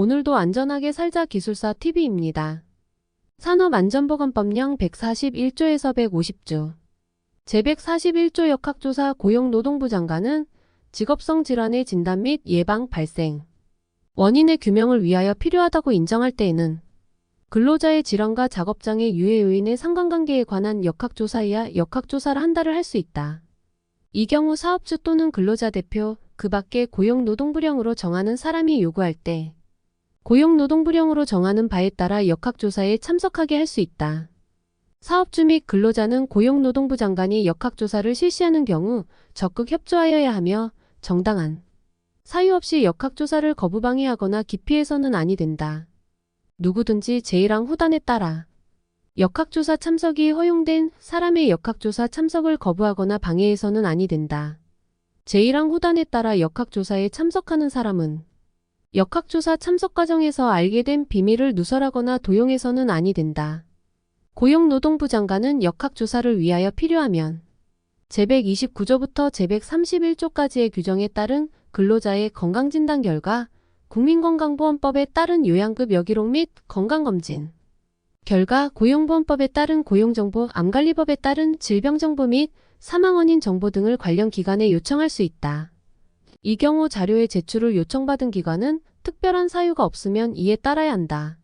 오늘도 안전하게 살자 기술사 TV입니다. 산업안전보건법령 141조에서 150조. 제141조 역학조사 고용노동부 장관은 직업성 질환의 진단 및 예방 발생, 원인의 규명을 위하여 필요하다고 인정할 때에는 근로자의 질환과 작업장의 유해 요인의 상관관계에 관한 역학조사이야 역학조사를 한다를 할수 있다. 이 경우 사업주 또는 근로자 대표, 그 밖에 고용노동부령으로 정하는 사람이 요구할 때 고용노동부령으로 정하는 바에 따라 역학조사에 참석하게 할 수 있다. 사업주 및 근로자는 고용노동부 장관이 역학조사를 실시하는 경우 적극 협조하여야 하며 정당한 사유 없이 역학조사를 거부방해하거나 기피해서는 아니 된다. 누구든지 제1항 후단에 따라 역학조사 참석이 허용된 사람의 역학조사 참석을 거부하거나 방해해서는 아니 된다. 제1항 후단에 따라 역학조사에 참석하는 사람은 역학조사 참석 과정에서 알게 된 비밀을 누설하거나 도용해서는 아니 된다. 고용노동부 장관은 역학조사를 위하여 필요하면 제129조부터 제131조까지의 규정에 따른 근로자의 건강진단 결과 국민건강보험법에 따른 요양급 여기록 및 건강검진 결과 고용보험법에 따른 고용정보 암관리법에 따른 질병정보 및 사망원인 정보 등을 관련 기관에 요청할 수 있다. 이 경우 자료의 제출을 요청받은 기관은 특별한 사유가 없으면 이에 따라야 한다.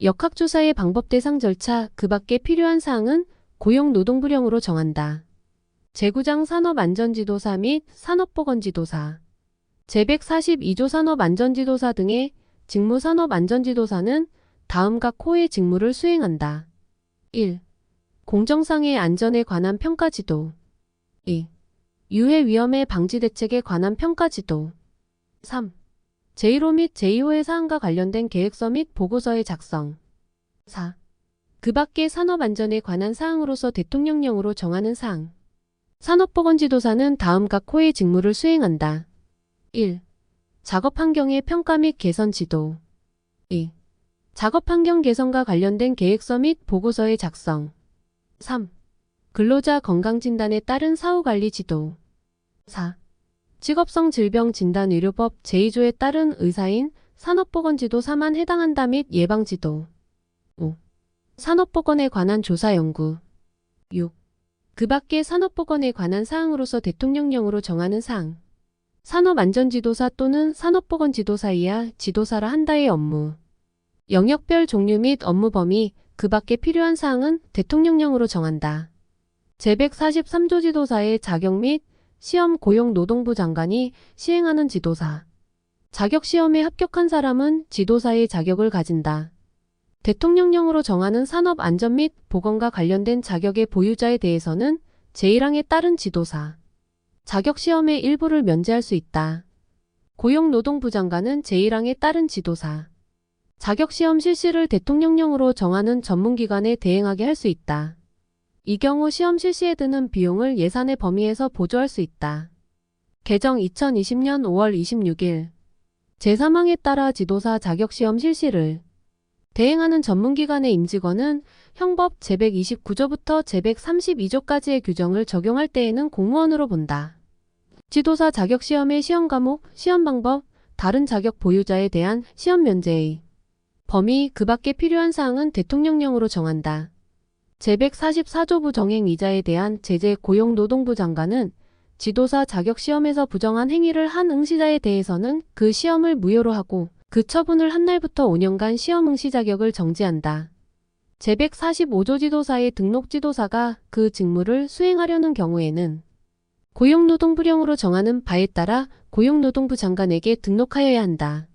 역학조사의 방법 대상 절차 그 밖에 필요한 사항은 고용노동부령으로 정한다. 재구장 산업안전지도사 및 산업보건지도사 제142조 산업안전지도사 등의 직무산업안전지도사는 다음 각 호의 직무를 수행한다. 1. 공정상의 안전에 관한 평가지도 2. 유해 위험의 방지 대책에 관한 평가 지도 3. 제1호 및 제2호의 사항과 관련된 계획서 및 보고서의 작성 4. 그 밖의 산업안전에 관한 사항으로서 대통령령으로 정하는 사항 산업보건지도사는 다음 각 호의 직무를 수행한다. 1. 작업 환경의 평가 및 개선 지도 2. 작업 환경 개선과 관련된 계획서 및 보고서의 작성 3. 근로자 건강진단에 따른 사후관리 지도 4. 직업성 질병 진단 의료법 제2조에 따른 의사인 산업보건지도 4만 해당한다 및 예방지도 5. 산업보건에 관한 조사 연구 6. 그 밖의 산업보건에 관한 사항으로서 대통령령으로 정하는 사항 산업안전지도사 또는 산업보건지도사이야 지도사라 한다의 업무 영역별 종류 및 업무 범위 그 밖에 필요한 사항은 대통령령으로 정한다. 제143조 지도사의 자격 및 시험 고용 노동부 장관이 시행하는 지도사. 자격 시험에 합격한 사람은 지도사의 자격을 가진다. 대통령령으로 정하는 산업 안전 및 보건과 관련된 자격의 보유자에 대해서는 제1항에 따른 지도사. 자격 시험의 일부를 면제할 수 있다. 고용노동부 장관은 제1항에 따른 지도사. 자격 시험 실시를 대통령령으로 정하는 전문기관에 대행하게 할 수 있다. 이 경우 시험 실시에 드는 비용을 예산의 범위에서 보조할 수 있다. 개정 2020년 5월 26일 제3항에 따라 지도사 자격시험 실시를 대행하는 전문기관의 임직원은 형법 제129조부터 제132조까지의 규정을 적용할 때에는 공무원으로 본다. 지도사 자격시험의 시험 과목, 시험 방법, 다른 자격 보유자에 대한 시험 면제의 범위 그 밖에 필요한 사항은 대통령령으로 정한다. 제144조 부정행 위자에 대한 제재 고용노동부 장관은 지도사 자격시험에서 부정한 행위를 한 응시자에 대해서는 그 시험을 무효로 하고 그 처분을 한 날부터 5년간 시험 응시 자격을 정지한다. 제145조 지도사의 등록 지도사가 그 직무를 수행하려는 경우에는 고용노동부령으로 정하는 바에 따라 고용노동부 장관에게 등록하여야 한다.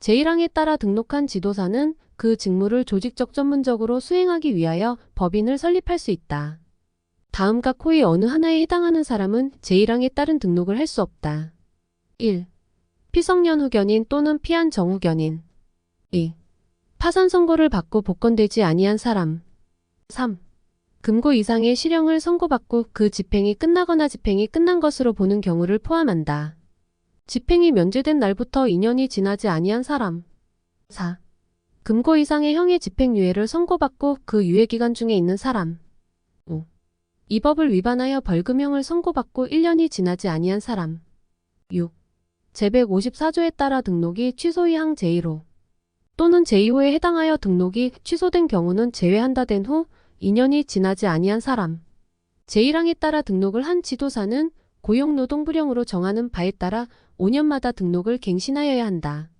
제1항에 따라 등록한 지도사는 그 직무를 조직적 전문적으로 수행하기 위하여 법인을 설립할 수 있다. 다음 각 호의 어느 하나에 해당하는 사람은 제1항에 따른 등록을 할 수 없다. 1. 피성년 후견인 또는 피한 정후견인 2. 파산 선고를 받고 복권되지 아니한 사람 3. 금고 이상의 실형을 선고받고 그 집행이 끝나거나 집행이 끝난 것으로 보는 경우를 포함한다. 집행이 면제된 날부터 2년이 지나지 아니한 사람. 4. 금고 이상의 형의 집행유예를 선고받고 그 유예기간 중에 있는 사람. 5. 이 법을 위반하여 벌금형을 선고받고 1년이 지나지 아니한 사람. 6. 제154조에 따라 등록이 취소의 항 제1호. 또는 제2호에 해당하여 등록이 취소된 경우는 제외한다 된 후 2년이 지나지 아니한 사람. 제1항에 따라 등록을 한 지도사는 고용노동부령으로 정하는 바에 따라 5년마다 등록을 갱신하여야 한다.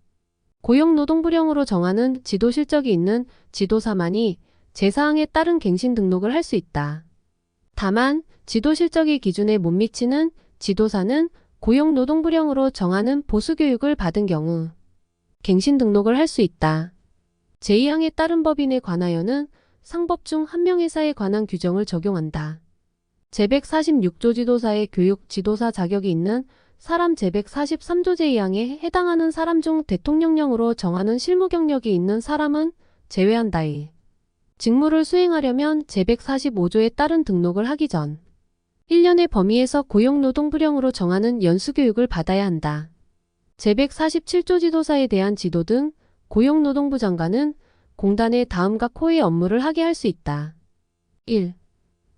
고용노동부령으로 정하는 지도 실적이 있는 지도사만이 제4항에 따른 갱신 등록을 할 수 있다. 다만 지도 실적이 기준에 못 미치는 지도사는 고용노동부령으로 정하는 보수교육을 받은 경우 갱신 등록을 할 수 있다. 제2항에 따른 법인에 관하여는 상법 중 한 명 회사에 관한 규정을 적용한다. 제146조 지도사의 교육 지도사 자격이 있는 사람 제143조 제2항에 해당하는 사람 중 대통령령으로 정하는 실무 경력이 있는 사람은 제외한다. 이 직무를 수행하려면 제145조에 따른 등록을 하기 전 1년의 범위에서 고용노동부령으로 정하는 연수교육을 받아야 한다. 제147조 지도사에 대한 지도 등 고용노동부 장관은 공단의 다음과 코의 업무를 하게 할 수 있다. 1.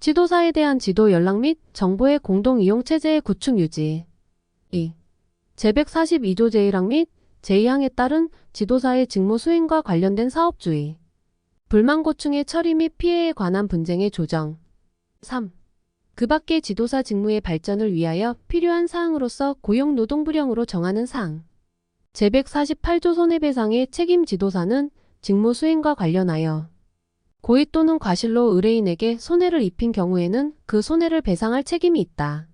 지도사에 대한 지도 연락 및 정보의 공동 이용 체제의 구축 유지. 2. 제142조 제1항 및 제2항에 따른 지도사의 직무 수행과 관련된 사업주의. 불만 고충의 처리 및 피해에 관한 분쟁의 조정. 3. 그 밖의 지도사 직무의 발전을 위하여 필요한 사항으로서 고용노동부령으로 정하는 사항. 제148조 손해배상의 책임 지도사는 직무 수행과 관련하여 고의 또는 과실로 의뢰인에게 손해를 입힌 경우에는 그 손해를 배상할 책임이 있다.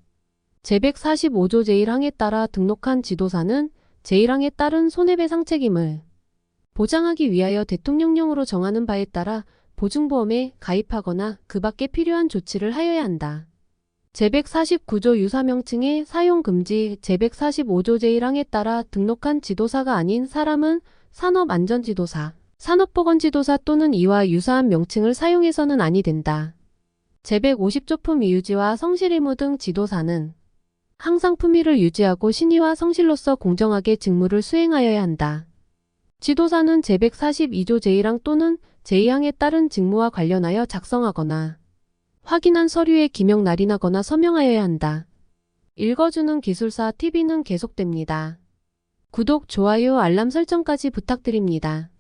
제145조 제1항에 따라 등록한 지도사는 제1항에 따른 손해배상 책임을 보장하기 위하여 대통령령으로 정하는 바에 따라 보증보험에 가입하거나 그 밖에 필요한 조치를 하여야 한다. 제149조 유사명칭의 사용금지 제145조 제1항에 따라 등록한 지도사가 아닌 사람은 산업안전지도사, 산업보건지도사 또는 이와 유사한 명칭을 사용해서는 아니 된다. 제150조 품위유지와 성실의무 등 지도사는 항상 품위를 유지하고 신의와 성실로서 공정하게 직무를 수행하여야 한다. 지도사는 제142조 제1항 또는 제2항에 따른 직무와 관련하여 작성하거나 확인한 서류에 기명 날인하거나 서명하여야 한다. 읽어주는 기술사 TV는 계속됩니다. 구독, 좋아요, 알람 설정까지 부탁드립니다.